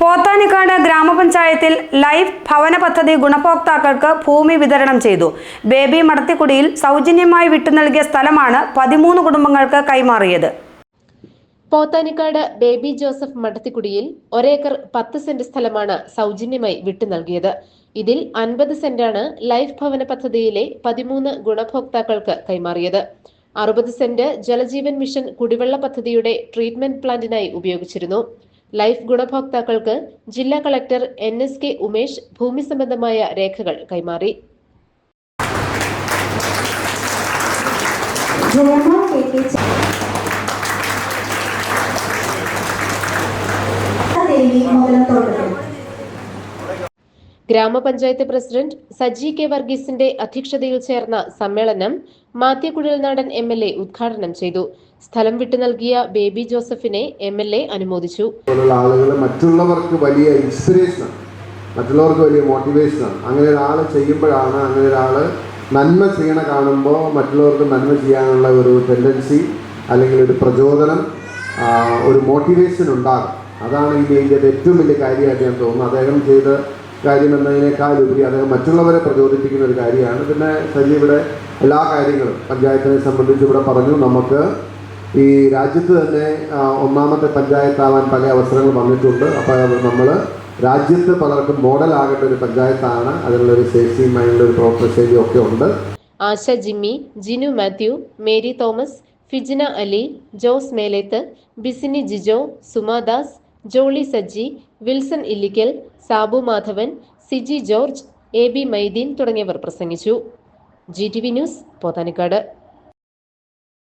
പോത്താനിക്കാട് ഗ്രാമപഞ്ചായത്തിൽ ലൈഫ് ഭവന പദ്ധതി ഗുണഭോക്താക്കൾക്ക് ഭൂമി വിതരണം ചെയ്തു. ബേബി മടത്തിക്കുടിയിൽ സൗജന്യമായി വിട്ടു നൽകിയ സ്ഥലമാണ് പതിമൂന്ന് കുടുംബങ്ങൾക്ക് കൈമാറിയത്. പോത്താനിക്കാട് ബേബി ജോസഫ് മടത്തിക്കുടിയിൽ ഒരേക്കർ പത്ത് സെന്റ് സ്ഥലമാണ് സൗജന്യമായി വിട്ടു നൽകിയത്. ഇതിൽ അൻപത് സെന്റാണ് ലൈഫ് ഭവന പദ്ധതിയിലെ പതിമൂന്ന് ഗുണഭോക്താക്കൾക്ക് കൈമാറിയത്. അറുപത് സെന്റ് ജലജീവൻ മിഷൻ കുടിവെള്ള പദ്ധതിയുടെ ട്രീറ്റ്മെന്റ് പ്ലാന്റിനായി ഉപയോഗിച്ചിരുന്നു. ലൈഫ് ഗുണഭോക്താക്കൾക്ക് ജില്ലാ collector N S K Umesh ഭൂമി സംബന്ധമായ രേഖകൾ കൈമാറി. ഗ്രാമപഞ്ചായത്ത് പ്രസിഡന്റ് സജി കെ വർഗീസിന്റെ അധ്യക്ഷതയിൽ ചേർന്ന സമ്മേളനം Mathew Kuzhalnadan M L A ഉദ്ഘാടനം ചെയ്തു. സ്ഥലം വിട്ടു നൽകിയ ബേബി ജോസഫിനെ എം എൽ എ അനുമോദിച്ചു. മറ്റുള്ളവർക്ക് വലിയ ഇൻസ്പിറേഷൻ മറ്റുള്ളവർക്ക് വലിയ മോട്ടിവേഷനാണ് അങ്ങനെ ഒരാൾ ചെയ്യുമ്പോഴാണ് അങ്ങനെ ഒരാൾ നന്മ ചെയ്യണ കാണുമ്പോൾ മറ്റുള്ളവർക്ക് നന്മ ചെയ്യാനുള്ള ഒരു ടെൻഡൻസി അല്ലെങ്കിൽ ഒരു പ്രചോദനം ഒരു മോട്ടിവേഷൻ ഉണ്ടാകും. അതാണ് ഈ ഇന്ത്യയുടെ ഏറ്റവും വലിയ കാര്യമായിട്ട് ഞാൻ തോന്നുന്നു അദ്ദേഹം ചെയ്ത കാര്യം എന്നതിനേക്കാൾ ഉപരി അദ്ദേഹം മറ്റുള്ളവരെ പ്രചോദിപ്പിക്കുന്ന ഒരു കാര്യമാണ്. പിന്നെ സജി ഇവിടെ എല്ലാ കാര്യങ്ങളും പഞ്ചായത്തിനെ സംബന്ധിച്ച് ഇവിടെ പറഞ്ഞു. നമുക്ക് ഈ രാജ്യത്ത് തന്നെ ഒന്നാമത്തെ പഞ്ചായത്താവാൻ പല അവസരങ്ങൾ വന്നിട്ടുണ്ട്. അപ്പോൾ നമ്മൾ രാജ്യത്ത് പലർക്കും മോഡലാകേണ്ട ഒരു പഞ്ചായത്താണ്. അതിനുള്ള ഒരു സേഫ്റ്റിയും അതിനുള്ള ഒരു ശൈലി ഒക്കെ ഉണ്ട്. ആശ ജിമ്മി ജിനു മാത്യു മേരി തോമസ് ഫിജിന അലി ജോസ് മേലേത്ത് ബിസിനി ജിജോ സുമാദാസ് ജോളി സജ്ജി വിൽസൺ ഇല്ലിക്കൽ സാബു മാധവൻ സിജി ജോർജ് എ ബി മൈദീൻ തുടങ്ങിയവർ പ്രസംഗിച്ചു. G T V news Pothanikkad.